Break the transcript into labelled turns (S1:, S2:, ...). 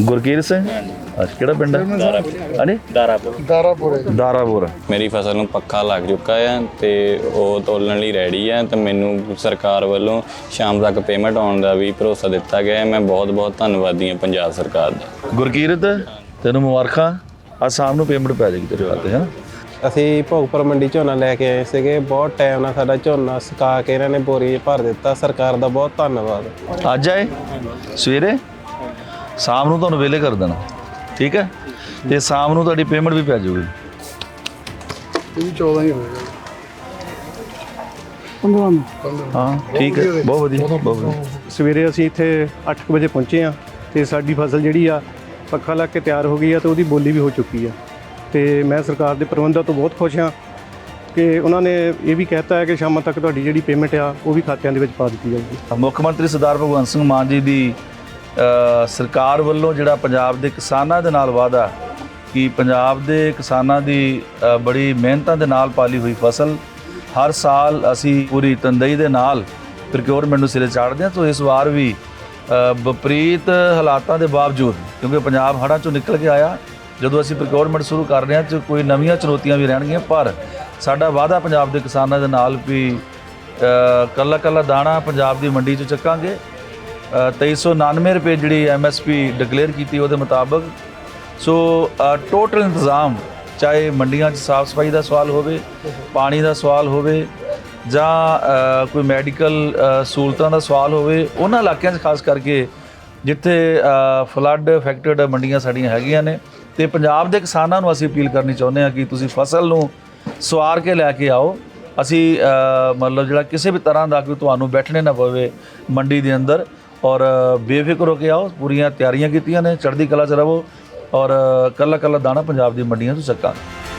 S1: ਗੁਰਕੀਰਤ ਸਿੰਘ? ਅੱਛਾ ਕਿਹੜਾ ਪਿੰਡ ਹੈ ਹਾਂਜੀ?
S2: ਦਾਰਾਪੁਰ।
S3: ਦਾਰਾਪੁਰੇ
S1: ਦਾਰਾਪੁਰ।
S4: ਮੇਰੀ ਫਸਲ ਨੂੰ ਪੱਖਾ ਲੱਗ ਚੁੱਕਾ ਹੈ ਤੇ ਉਹ ਤੋਲਣ ਲਈ ਰੈਡੀ ਹੈ ਤੇ ਮੈਨੂੰ ਸਰਕਾਰ ਵੱਲੋਂ ਸ਼ਾਮ ਤੱਕ ਪੇਮੈਂਟ ਆਉਣ ਦਾ ਵੀ ਭਰੋਸਾ ਦਿੱਤਾ ਗਿਆ ਹੈ। ਮੈਂ ਬਹੁਤ ਬਹੁਤ ਧੰਨਵਾਦੀ ਹਾਂ ਪੰਜਾਬ ਸਰਕਾਰ ਦਾ।
S1: ਗੁਰਕੀਰਤ ਤੈਨੂੰ ਮੁਬਾਰਕਾਂ। ਅੱਜ ਸ਼ਾਮ ਨੂੰ ਪੇਮੈਂਟ ਪੈ ਜਾਏਗੀ ਤੇਰੇ ਖਾਤੇ ਹਾਂ?
S5: ਅਸੀਂ ਭੋਗਪੁਰ ਮੰਡੀ ਝੋਨਾ ਲੈ ਕੇ ਆਏ ਸੀਗੇ। ਬਹੁਤ ਟਾਈਮ ਨਾਲ ਸਾਡਾ ਝੋਨਾ ਸੁਕਾ ਕੇ ਇਹਨਾਂ ਨੇ ਬੋਰੀ ਭਰ ਦਿੱਤਾ। ਸਰਕਾਰ ਦਾ ਬਹੁਤ ਧੰਨਵਾਦ।
S1: ਅੱਜ ਆਏ? ਸਵੇਰੇ? ਸ਼ਾਮ ਨੂੰ ਤੁਹਾਨੂੰ ਵੇਲੇ ਕਰ ਦੇਣਾ। ਠੀਕ ਹੈ? ਤੇ ਸ਼ਾਮ ਨੂੰ ਤੁਹਾਡੀ ਪੇਮੈਂਟ ਵੀ ਪੈ ਜਾਊਗੀ।
S3: ਇਹ ਵੀ 14 ਹੀ ਹੋਏਗਾ। 15 ਨੂੰ।
S1: ਹਾਂ ਠੀਕ ਹੈ। ਬਹੁਤ ਵਧੀਆ ਬਹੁਤ ਵਧੀਆ।
S6: ਸਵੇਰੇ ਅਸੀਂ ਇੱਥੇ 8 ਵਜੇ ਪਹੁੰਚੇ ਆ ਤੇ ਸਾਡੀ ਫਸਲ ਜਿਹੜੀ ਆ ਪੱਖਾ ਲੱਗ ਕੇ ਤਿਆਰ ਹੋ ਗਈ ਆ ਤੇ ਉਹਦੀ ਬੋਲੀ ਵੀ ਹੋ ਚੁੱਕੀ ਆ। ਤੇ ਮੈਂ ਸਰਕਾਰ ਦੇ ਪ੍ਰਬੰਧਾਂ ਤੋਂ ਬਹੁਤ ਖੁਸ਼ ਹਾਂ ਕਿ ਉਹਨਾਂ ਨੇ ਇਹ ਵੀ ਕਹਿਤਾ ਹੈ ਕਿ ਸ਼ਾਮਾਂ ਤੱਕ ਤੁਹਾਡੀ ਜਿਹੜੀ ਪੇਮੈਂਟ ਆ ਉਹ ਵੀ ਖਾਤਿਆਂ ਦੇ ਵਿੱਚ ਪਾ ਦਿੱਤੀ ਜਾਊਗੀ।
S1: ਮੁੱਖ ਮੰਤਰੀ ਸਰਦਾਰ ਭਗਵੰਤ ਸਿੰਘ ਮਾਨ ਜੀ ਦੀ ਸਰਕਾਰ ਵੱਲੋਂ ਜਿਹੜਾ ਪੰਜਾਬ ਦੇ ਕਿਸਾਨਾਂ ਦੇ ਨਾਲ ਵਾਅਦਾ ਕਿ ਪੰਜਾਬ ਦੇ ਕਿਸਾਨਾਂ ਦੀ ਬੜੀ ਮਿਹਨਤਾਂ ਦੇ ਨਾਲ ਪਾਲੀ ਹੋਈ ਫਸਲ ਹਰ ਸਾਲ ਅਸੀਂ ਪੂਰੀ ਤੰਦਈ ਦੇ ਨਾਲ ਪ੍ਰੋਕਿਉਰਮੈਂਟ ਨੂੰ ਸਿਰੇ ਚਾੜਦੇ ਹਾਂ, ਤਾਂ ਇਸ ਵਾਰ ਵੀ ਵਿਪਰੀਤ ਹਾਲਾਤਾਂ ਦੇ ਬਾਵਜੂਦ, ਕਿਉਂਕਿ ਪੰਜਾਬ ਹੜ੍ਹਾਂ ਚੋਂ ਨਿਕਲ ਕੇ ਆਇਆ, ਜਦੋਂ ਅਸੀਂ ਪ੍ਰੋਕਿਉਰਮੈਂਟ ਸ਼ੁਰੂ ਕਰ ਰਹੇ ਹਾਂ, ਤੇ ਕੋਈ ਨਵੀਆਂ ਚੁਣੌਤੀਆਂ ਵੀ ਰਹਿਣਗੀਆਂ, ਪਰ ਸਾਡਾ ਵਾਅਦਾ ਪੰਜਾਬ ਦੇ ਕਿਸਾਨਾਂ ਦੇ ਨਾਲ ਵੀ ਕੱਲਾ ਕੱਲਾ ਦਾਣਾ ਪੰਜਾਬ ਦੀ ਮੰਡੀ 'ਚ ਚੱਕਾਂਗੇ। 2399 ਰੁਪਏ ਜਿਹੜੀ ਐਮਐਸਪੀ ਡਿਕਲੇਅਰ ਕੀਤੀ ਉਹਦੇ ਮੁਤਾਬਕ। ਸੋ ਟੋਟਲ ਇੰਤਜ਼ਾਮ, ਚਾਹੇ ਮੰਡੀਆਂ 'ਚ ਸਾਫ਼ ਸਫ਼ਾਈ ਦਾ ਸਵਾਲ ਹੋਵੇ, ਪਾਣੀ ਦਾ ਸਵਾਲ ਹੋਵੇ, ਜਾਂ ਕੋਈ ਮੈਡੀਕਲ ਸਹੂਲਤਾਂ ਦਾ ਸਵਾਲ ਹੋਵੇ, ਉਹਨਾਂ ਇਲਾਕਿਆਂ 'ਚ ਖਾਸ ਕਰਕੇ ਜਿੱਥੇ ਫਲੱਡ ਅਫੈਕਟਡ ਮੰਡੀਆਂ ਸਾਡੀਆਂ ਹੈਗੀਆਂ ਨੇ, ਤੇ ਪੰਜਾਬ ਦੇ ਕਿਸਾਨਾਂ ਨੂੰ ਅਸੀਂ ਅਪੀਲ ਕਰਨੀ ਚਾਹੁੰਦੇ ਹਾਂ ਕਿ ਤੁਸੀਂ ਫਸਲ ਨੂੰ ਸਵਾਰ ਕੇ ਲੈ ਕੇ ਆਓ। ਅਸੀਂ ਮਤਲਬ ਜਿਹੜਾ ਕਿਸੇ ਵੀ ਤਰ੍ਹਾਂ ਦਾ ਕੋਈ ਤੁਹਾਨੂੰ ਬੈਠਣੇ ਨਾ ਪਵੇ ਮੰਡੀ ਦੇ ਅੰਦਰ ਔਰ ਬੇਫਿਕਰ ਹੋ ਕੇ ਆਓ, ਪੂਰੀਆਂ ਤਿਆਰੀਆਂ ਕੀਤੀਆਂ ਨੇ, ਚੜ੍ਹਦੀ ਕਲਾ ਚ ਰਹੋ ਔਰ ਕੱਲਾ ਕੱਲਾ ਦਾਣਾ ਪੰਜਾਬ ਦੀ ਮੰਡੀਆਂ ਤੋਂ ਚੱਕਾਂਗੇ